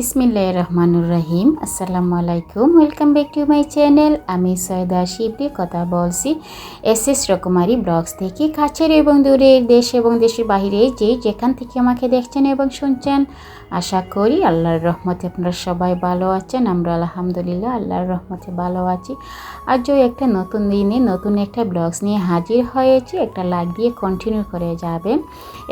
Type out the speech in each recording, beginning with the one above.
বিসমিল্লাহ রহমানুর রহিম আসসালামু আলাইকুম। Welcome back to my channel আমি সয়দা শিবলি। কথা বলছি এস এস রকমারি ব্লগস থেকে। কাছের এবং দূরের দেশ এবং দেশের বাহিরে যে যেখান থেকে আমাকে দেখছেন এবং শুনছেন আশা করি আল্লাহর রহমতে আপনারা সবাই ভালো আছেন, আমরা আলহামদুলিল্লাহ আল্লাহর রহমতে ভালো আছি। আজও একটা নতুন দিনে নতুন একটা ব্লগস নিয়ে হাজির হয়েছি, একটা দিয়ে কন্টিনিউ করে যাবেন।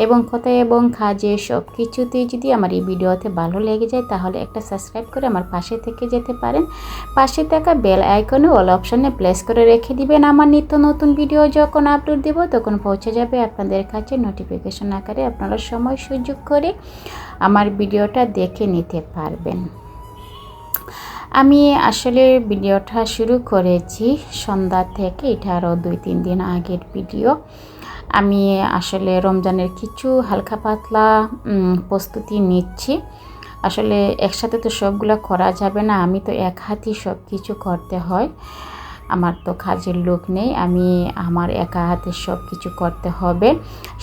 এবং কথা এবং কাজে সব কিছুতেই যদি আমার এই ভিডিওতে ভালো লেগে যায়, তাহলে একটা সাবস্ক্রাইব করে আমার পাশে থেকে যেতে পারেন। পাশে থাকা বেল আইকনে অল অপশনে প্লেস করে রেখে দিবেন। আমার নিত্য নতুন ভিডিও যখন আপলোড দেব, তখন পৌঁছে যাবে আপনাদের কাছে নোটিফিকেশন আকারে আপনারা সময় সুযোগ করে। আমার ভিডিওটা দেখে নিতে পারবেন। আমি আসলে ভিডিওটা শুরু করেছি সন্ধ্যা থেকে, এটা আরও দুই তিন দিন আগের ভিডিও। আমি আসলে রমজানের কিছু হালকা পাতলা প্রস্তুতি নিচ্ছি। আসলে একসাথে তো সবগুলো করা যাবে না, আমি তো এক হাতই সব কিছু করতে হয়। আমার তো কাজের লোক নেই, আমি আমার একা হাতে সব কিছু করতে হবে।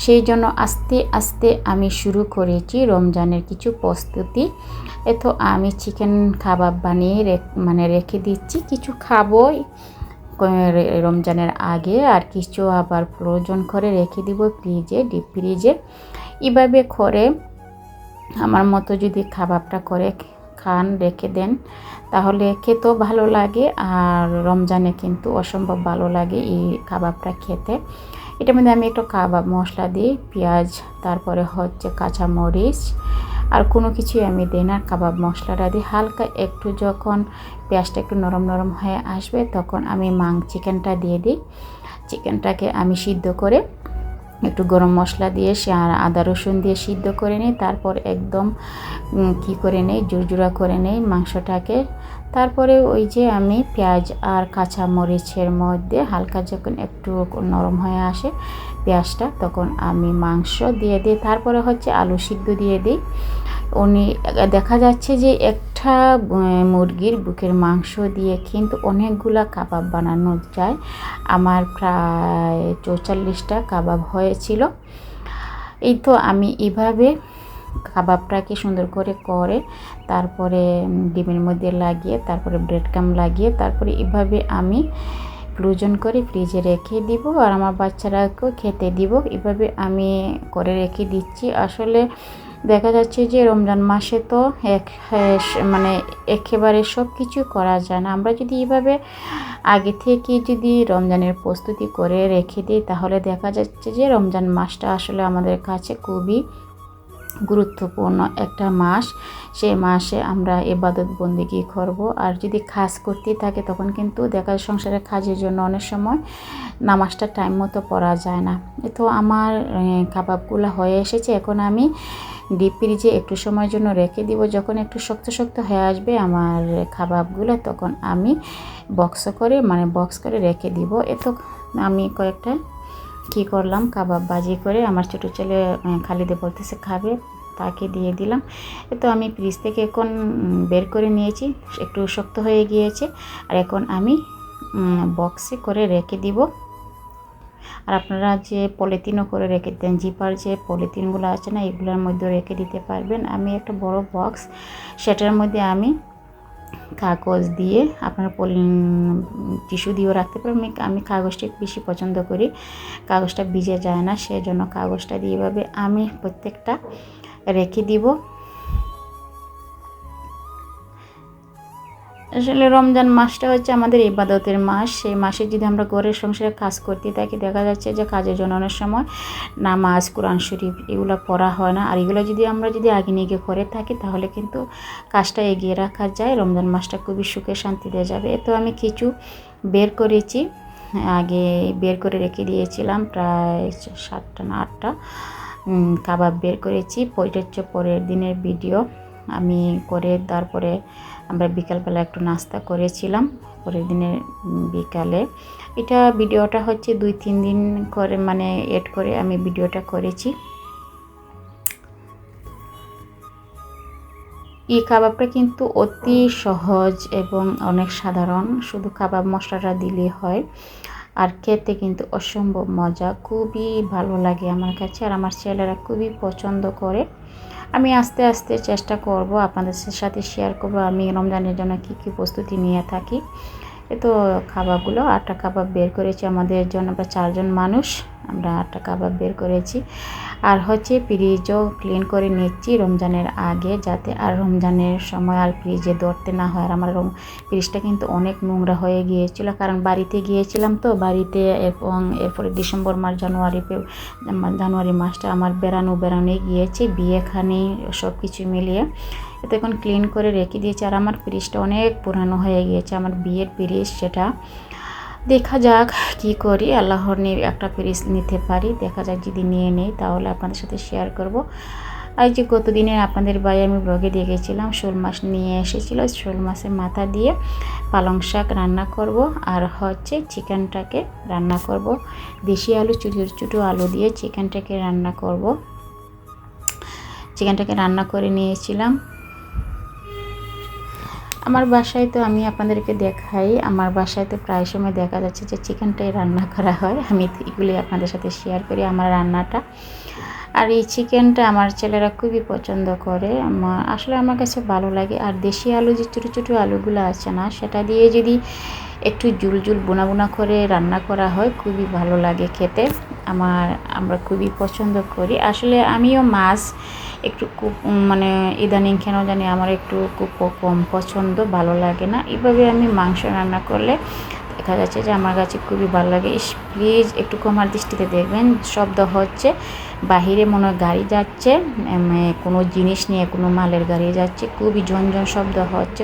সেই জন্য আস্তে আস্তে আমি শুরু করেছি রমজানের কিছু প্রস্তুতি। এত আমি চিকেন খাবার বানিয়ে মানে রেখে দিচ্ছি। কিছু খাব রমজানের আগে, আর কিছু আবার প্রয়োজন করে রেখে দিব ফ্রিজে, ডিপ ফ্রিজে। এভাবে করে আমার মতো যদি খাবারটা করে খান রেখে দেন। তাহলে খেতেও ভালো লাগে আর রমজানে কিন্তু অসম্ভব ভালো লাগে এই কাবাবটা খেতে। এটার মধ্যে আমি একটু কাবাব মশলা দিই, পেঁয়াজ, তারপরে হচ্ছে কাঁচা মরিচ আর কোনো কিছুই আমি দিই না। কাবাব মশলাটা দিই। হালকা একটু যখন পেঁয়াজটা একটু নরম নরম হয়ে আসবে তখন আমি মাং চিকেনটা দিয়ে দিই। চিকেনটাকে আমি সিদ্ধ করে একটু গরম মশলা দিয়ে সে আর আদা রসুন দিয়ে সিদ্ধ করে নিই, তারপর একদম কি করে নেই জুরজুরা করে নেই মাংসটাকে। তারপরে ওই যে আমি পেঁয়াজ আর কাঁচা মরিচের মধ্যে হালকা যখন একটু নরম হয়ে আসে পেঁয়াজটা, তখন আমি মাংস দিয়ে দিই। তারপরে হচ্ছে আলু সিদ্ধ দিয়ে দিই। উনি দেখা যাচ্ছে যে একটা মুরগির বুকের মাংস দিয়ে কিন্তু অনেকগুলা কাবাব বানানো যায়। আমার প্রায় চৌচল্লিশটা কাবাব হয়েছিল। এই তো আমি এইভাবে কাবাবটাকে সুন্দর করে করে তারপরে ডিমের মধ্যে লাগিয়ে, তারপরে ব্রেড কাম লাগিয়ে, তারপরে এভাবে আমি ফ্রোজন করে ফ্রিজে রেখে দিব আর আমার বাচ্চারাকেও খেতে দিব। এভাবে আমি করে রেখে দিচ্ছি। আসলে দেখা যাচ্ছে যে রমজান মাসে তো এক মানে একেবারে সব কিছু করা যায় না। আমরা যদি এইভাবে আগে থেকে যদি রমজানের প্রস্তুতি করে রেখে দিই, তাহলে দেখা যাচ্ছে যে রমজান মাসটা আসলে আমাদের কাছে খুবই গুরুত্বপূর্ণ একটা মাস। সেই মাসে আমরা এবাদত বন্দিগি করব। আর যদি খাস করতে থাকে, তখন কিন্তু দেখা সংসারের কাজের জন্য অনেক সময় নামাজটা টাইম মতো পড়া যায় না। তো আমার কাবাবগুলো হয়ে এসেছে। এখন আমি ডিপ ফ্রিজে একটু সময়ের জন্য রেখে দিব। যখন একটু শক্ত শক্ত হয়ে আসবে আমার খাবাবগুলো, তখন আমি বক্স করে মানে বক্স করে রেখে দিব। এত আমি কয়েকটা কি করলাম কাবাব বাজি করে আমার ছোটো ছেলে খালিদে বলতেছে, খাবে? তাকে দিয়ে দিলাম। তো আমি ফ্রিজ থেকে এখন বের করে নিয়েছি। একটু শক্ত হয়ে গিয়েছে। আর এখন আমি বক্সে করে রেখে দিব। আর আপনারা যে পলিথিনও করে রেখে দেন জিপার যে পলিথিনগুলো আছে না, এগুলোর মধ্যে রেখে দিতে পারবেন। আমি একটা বড় বক্স, সেটার মধ্যে আমি কাগজ দিয়ে আপনার পলি টিস্যু দিয়েও রাখতে পারেন আমি আমি কাগজটা বেশি পছন্দ করি। কাগজটা ভিজে যায় না সেই জন্য কাগজটা দিয়ে এভাবে আমি প্রত্যেকটা রেখে দিব। আসলে রমজান মাসটা হচ্ছে আমাদের ইবাদতের মাস। সেই মাসে যদি আমরা ঘরের সংসারে কাজ করতে থাকি, দেখা যাচ্ছে যে কাজের জন্য অনেক সময় নামাজ, কোরআন শরীফ এগুলো পড়া হয় না। আর এগুলো যদি আমরা যদি আগে নিয়ে করে থাকি, তাহলে কিন্তু কাজটা এগিয়ে রাখা যায়। রমজান মাসটা খুবই সুখে শান্তিতে যাবে। তো আমি কিছু বের করেছি, আগে বের করে রেখে দিয়েছিলাম প্রায় সাতটা না আটটা। কাবাব বের করেছি। ওইটা হচ্ছে পরের দিনের ভিডিও আমি করে তারপরে আমরা বিকালবেলা একটু নাস্তা করেছিলাম, পরের দিনের বিকালে। এটা ভিডিওটা হচ্ছে দুই, তিন দিন করে মানে এড করে আমি ভিডিওটা করেছি। এই কাবাবটা কিন্তু অতি সহজ এবং অনেক সাধারণ, শুধু কাবাব মশলাটা দিলে হয়। আর খেতে কিন্তু অসম্ভব মজা, খুবই ভালো লাগে আমার কাছে। আর আমার ছেলেরা খুবই পছন্দ করে। আমি আস্তে আস্তে চেষ্টা করব আপনাদের সাথে শেয়ার করব, আমি রমজানের জন্য কি কি প্রস্তুতি নিয়ে থাকি। এ তো খাবারগুলো, আটটা কাবাব বের করেছি আমাদের জন্য আমরা চারজন মানুষ, আমরা আটটা কাবাব বের করেছি। আর হচ্ছে ফ্রিজও ক্লিন করে নিচ্ছি রমজানের আগে যাতে আর রমজানের সময় আর ফ্রিজে ধরতে না হয়। আর আমার রম ফ্রিজটা কিন্তু অনেক নোংরা হয়ে গিয়েছিল। কারণ বাড়িতে গিয়েছিলাম তো, বাড়িতে এবং এরপরে ডিসেম্বর মাস, জানুয়ারি জানুয়ারি মাসটা আমার বেড়ানো বেড়ানোই গিয়েছে। বিয়েখানি সব কিছু মিলিয়ে তো এখন ক্লিন করে রেখে দিয়েছি আর আমার ফ্রিজটা অনেক পুরানো হয়ে গিয়েছে, আমার বিয়ের ফ্রিজ সেটা। দেখা যাক কি করি, আল্লাহর নিয়ে একটা ফ্রিজ নিতে পারি, দেখা যাক যদি নিয়ে নেই তাহলে আপনাদের সাথে শেয়ার করব। আর যে কতদিনের আপনাদের বাড়ি আমি ব্লগে দেখেছিলাম, শোল মাছ নিয়ে এসেছিল, শোল মাছের মাথা দিয়ে পালং শাক রান্না করব আর হচ্ছে চিকেনটাকে রান্না করব। দেশি আলু, ছোটো ছোটো আলু দিয়ে চিকেনটাকে রান্না করব। চিকেনটাকে রান্না করে নিয়েছিলাম। আমার বাসায় তো আমি আপনাদেরকে দেখাই। আমার বাসায় তো প্রায় সময় দেখা যাচ্ছে যে চিকেনটাই রান্না করা হয়। আমি এগুলি আপনাদের সাথে শেয়ার করি আমার রান্নাটা। আর এই চিকেনটা আমার ছেলেরা খুবই পছন্দ করে। আসলে আমার কাছে ভালো লাগে। আর দেশি আলু যে ছোটো ছোটো আলুগুলো আছে না, সেটা দিয়ে যদি একটু জুল জুল বোনা বোনা করে রান্না করা হয়, খুবই ভালো লাগে খেতে। আমার, আমরা খুবই পছন্দ করি। আসলে আমিও মাছ একটু খুব মানে ইদানিং কেন জানি আমার একটু খুব কম পছন্দ, ভালো লাগে না। এভাবে আমি মাংস রান্না করলে দেখা যাচ্ছে যে আমার কাছে খুবই ভালো লাগে। ইস প্লিজ একটু কমার দৃষ্টিতে দেখবেন। শব্দ হচ্ছে, বাহিরে মনে হয় গাড়ি যাচ্ছে কোনো জিনিস নিয়ে কোনো মালের গাড়ি যাচ্ছে, খুবই ঝনঝন শব্দ হচ্ছে।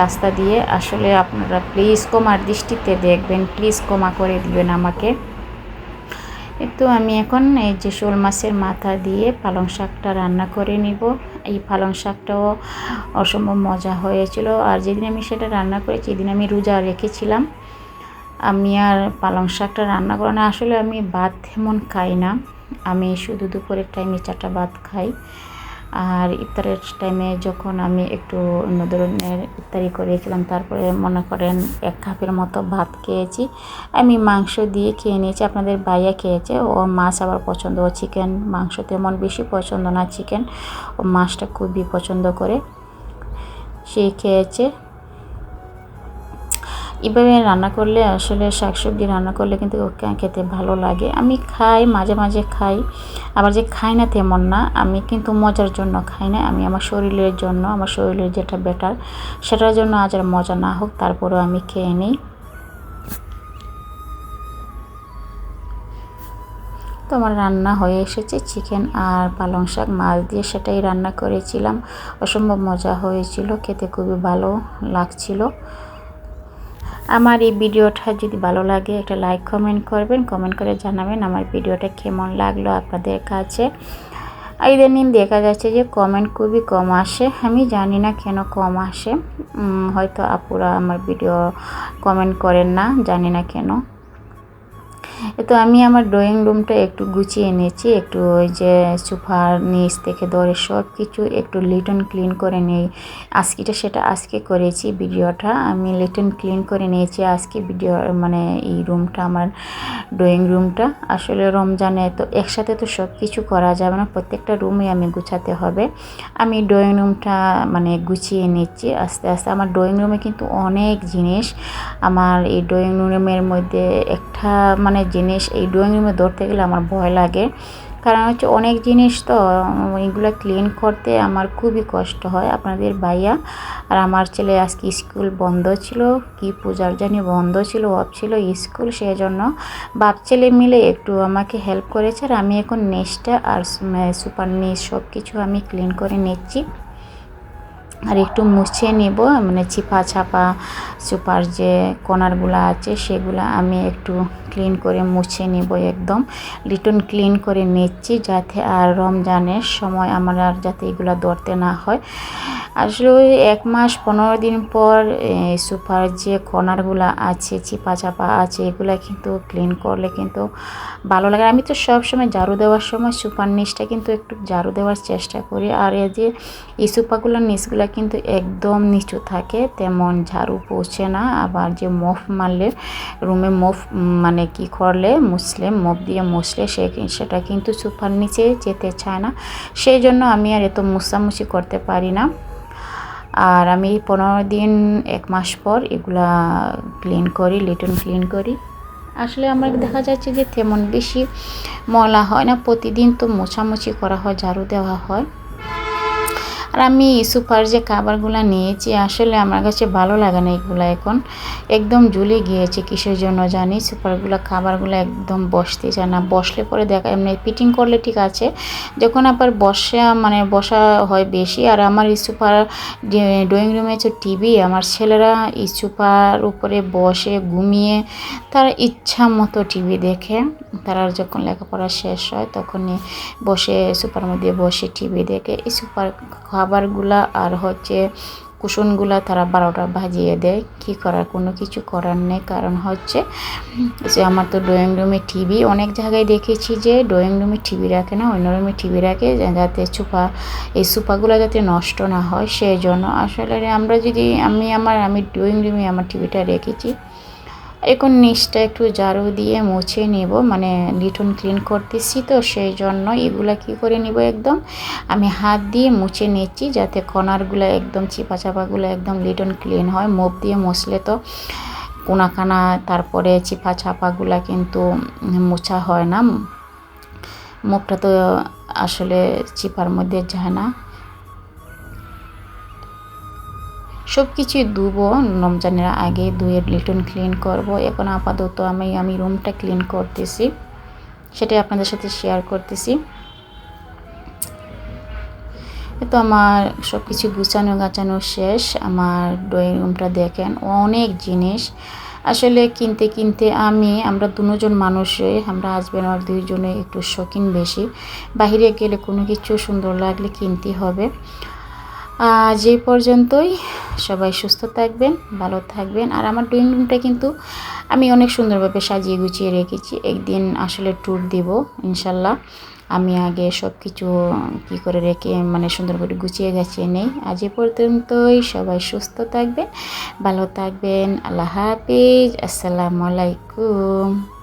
রাস্তা দিয়ে আসলে আপনারা প্লিজ কমার দৃষ্টিতে দেখবেন প্লিজ কমা করে দিবেন আমাকে। তো আমি এখন এই যে শোল মাছের মাথা দিয়ে পালং শাকটা রান্না করে নিব। এই পালং শাকটাও অসম্ভব মজা হয়েছিল। আর যেদিন আমি সেটা রান্না করেছি, এদিন আমি রোজা রেখেছিলাম। আমি আর পালং শাকটা রান্না করে না। আসলে আমি ভাত তেমন খাই না। আমি শুধু দুপুরের টাইমে চারটা ভাত খাই। আর ইফতারের টাইমে যখন আমি একটু অন্য ধরনের ইফতারি করেছিলাম, তারপরে মনে করেন এক কাপের মতো ভাত খেয়েছি। আমি মাংস দিয়ে খেয়ে নিয়েছি। আপনাদের বাইয়া খেয়েছে। ও মাছ আবার পছন্দ। ও চিকেন মাংস তেমন বেশি পছন্দ না। চিকেন ও মাছটা খুবই পছন্দ করে। সে খেয়েছে। এভাবে রান্না করলে আসলে শাকসবজি রান্না করলে কিন্তু খেতে ভালো লাগে। আমি খাই, মাঝে মাঝে খাই। আবার যে খাই না তেমন না, আমি কিন্তু মজার জন্য খাই না। আমি আমার শরীরের জন্য, আমার শরীরের যেটা বেটার সেটার জন্য আজ আর মজা না হোক, তারপরেও আমি খেয়ে নিই। তো আমার রান্না হয়ে এসেছে চিকেন আর পালং শাক, মাছ দিয়ে সেটাই রান্না করেছিলাম। অসম্ভব মজা হয়েছিল, খেতে খুবই ভালো লাগছিল। আমার এই ভিডিওটা যদি ভালো লাগে, একটা লাইক কমেন্ট করবেন। কমেন্ট করে জানাবেন আমার ভিডিওটা কেমন লাগল আপনাদের কাছে। ইদানিং দেখা যাচ্ছে যে কমেন্ট খুবই কম আসে। আমি জানি না কেন কম আসে। হয়তো আপুরা আমার ভিডিও কমেন্ট করেন না, জানি না কেন। তো আমি আমার ড্রয়িং রুমটা একটু গুছিয়ে নিয়েছি, একটু ওই যে সোফার নিচ থেকে ধরে সব কিছু একটু লিটন ক্লিন করে নিই। আজকেটা সেটা আজকে করেছি ভিডিওটা। আমি লিটন ক্লিন করে নিয়েছি আজকে ভিডিও মানে এই রুমটা আমার ড্রয়িং রুমটা আসলে রমজানে তো একসাথে তো সব কিছু করা যাবে না, প্রত্যেকটা রুমে আমি গুছাতে হবে। আমি ড্রয়িং রুমটা মানে গুছিয়ে নিচ্ছি আস্তে আস্তে। আমার ড্রয়িং রুমে কিন্তু অনেক জিনিস। আমার এই ড্রয়িং রুমের মধ্যে একটা মানে জিনিস, এই ড্রয়িং রুমে ধরতে গেলে আমার ভয় লাগে। কারণ হচ্ছে অনেক জিনিস তো এইগুলো ক্লিন করতে আমার খুবই কষ্ট হয়। আপনাদের ভাইয়া আর আমার ছেলে আজকে স্কুল বন্ধ ছিল, কি পূজার জানি বন্ধ ছিল, অফ ছিল স্কুল সেই জন্য বাপ ছেলে মিলে একটু আমাকে হেল্প করেছে। আর আমি এখন নেসটা আর সুপার নেস সব কিছু আমি ক্লিন করে নিচ্ছি। আর একটু মুছে নেব মানে চিপা ছাপা সুপার যে কোনারগুলো আছে সেগুলো আমি একটু ক্লিন করে মুছে নেব একদম। লিটন ক্লিন করে নিচ্ছি যাতে আর রমজানের সময় আমার আর যাতে এগুলো ধরতে না হয়। আসলে ওই এক মাস পনেরো দিন পর সুপার যে কর্নারগুলো আছে চিপা চাপা আছে, এগুলো কিন্তু ক্লিন করলে কিন্তু ভালো লাগে। আমি তো সবসময় ঝাড়ু দেওয়ার সময় সুপার নিচটা কিন্তু একটু ঝাড়ু দেওয়ার চেষ্টা করি। আর এই যে এই সুপাগুলোর নিচগুলো কিন্তু একদম নিচু থাকে, তেমন ঝাড়ু পৌঁছে না। আবার যে মফ মারলে, রুমে মফ মানে কি করলে, মুছলে, মফ দিয়ে মুছলে সে সেটা কিন্তু সুপার নিচে যেতে চায় না। সেই জন্য আমি আর এত মুছামুছি করতে পারি না। আর আমি পনেরো দিন, এক মাস পর এগুলা ক্লিন করি লিটন ক্লিন করি। আসলে আমার দেখা যাচ্ছে যে তেমন বেশি ময়লা হয় না, প্রতিদিন তো মোছামুছি করা হয়, ঝাড়ু দেওয়া হয়। আর আমি সুপার যে খাবারগুলো নিয়েছি, আসলে আমার কাছে ভালো লাগে না এগুলো এখন। একদম ঝুলে গিয়েছে কিসের জন্য জানি, সুপারগুলো খাবারগুলো একদম বসতে চায় না। বসলে পরে দেখা, এমনি পিটিং করলে ঠিক আছে। যখন আবার বসা মানে বসা হয় বেশি, আর আমার সুপার ড্রয়িং রুমে যে টিভি আমার ছেলেরা সুপার উপরে বসে ঘুমিয়ে তার ইচ্ছা মতো টিভি দেখে। তারা যখন লেখাপড়া শেষ হয়, তখনই বসে, সুপার মধ্যে বসে টিভি দেখে। এই সুপার খাবারগুলা আর হচ্ছে কুশনগুলা তারা বারোটা ভাজিয়ে দেয়। কি করার? কোনো কিছু করার নেই। কারণ হচ্ছে, যে আমার তো ড্রয়িং রুমে টিভি, অনেক জায়গায় দেখেছি যে ড্রয়িং রুমে টিভি রাখে না, অন্য রুমে টিভি রাখে, যাতে সুপা এই সুপাগুলো যাতে নষ্ট না হয়। সেই জন্য আসলে আমরা যদি, আমি আমার, আমি ড্রয়িং রুমে আমার টিভিটা রেখেছি। এখন নিচটা একটু ঝাড়ু দিয়ে মুছে নেব মানে লিটন ক্লিন করতেছি তো সেই জন্য এগুলা কি করে নিব একদম? আমি হাত দিয়ে মুছে নিচ্ছি যাতে কণারগুলো একদম চিপা চাপাগুলো একদম লিটন ক্লিন হয়। মুখ দিয়ে মুছলে তো কোনাকানা, তারপরে চিপা চাপাগুলা কিন্তু মোছা হয় না। মুখটা তো আসলে চিপার মধ্যে যায় না। সব কিছুই ধুবো, রমজানের আগে ধুয়ে লিটন ক্লিন করব। এখন আপাতত আমি আমি রুমটা ক্লিন করতেছি। সেটাই আপনাদের সাথে শেয়ার করতেছি। তো আমার সব কিছু গুছানো গাছানো শেষ। আমার ড্রয়িং রুমটা দেখেন, অনেক জিনিস। আসলে কিনতে কিনতে আমি, আমরা দুজন মানুষই, আমরা হাজব্যান্ড আর দুইজনে একটু শৌখিন বেশি। বাহিরে গেলে কোনো কিছু সুন্দর লাগলে কিনতে হবে। আজ এই পর্যন্তই সবাই সুস্থ থাকবেন, ভালো থাকবেন। আর আমার ড্রয়িং রুমটা কিন্তু আমি অনেক সুন্দরভাবে সাজিয়ে গুছিয়ে রেখেছি। একদিন আসলে ট্যুর দিব, ইনশাল্লাহ। আমি আগে সব কিছু কী করে রেখে মানে সুন্দর করে গুছিয়ে গেছিয়ে নেই। আজ এ পর্যন্তই সবাই সুস্থ থাকবেন, ভালো থাকবেন। আল্লাহ হাফিজ। আসসালামু আলাইকুম।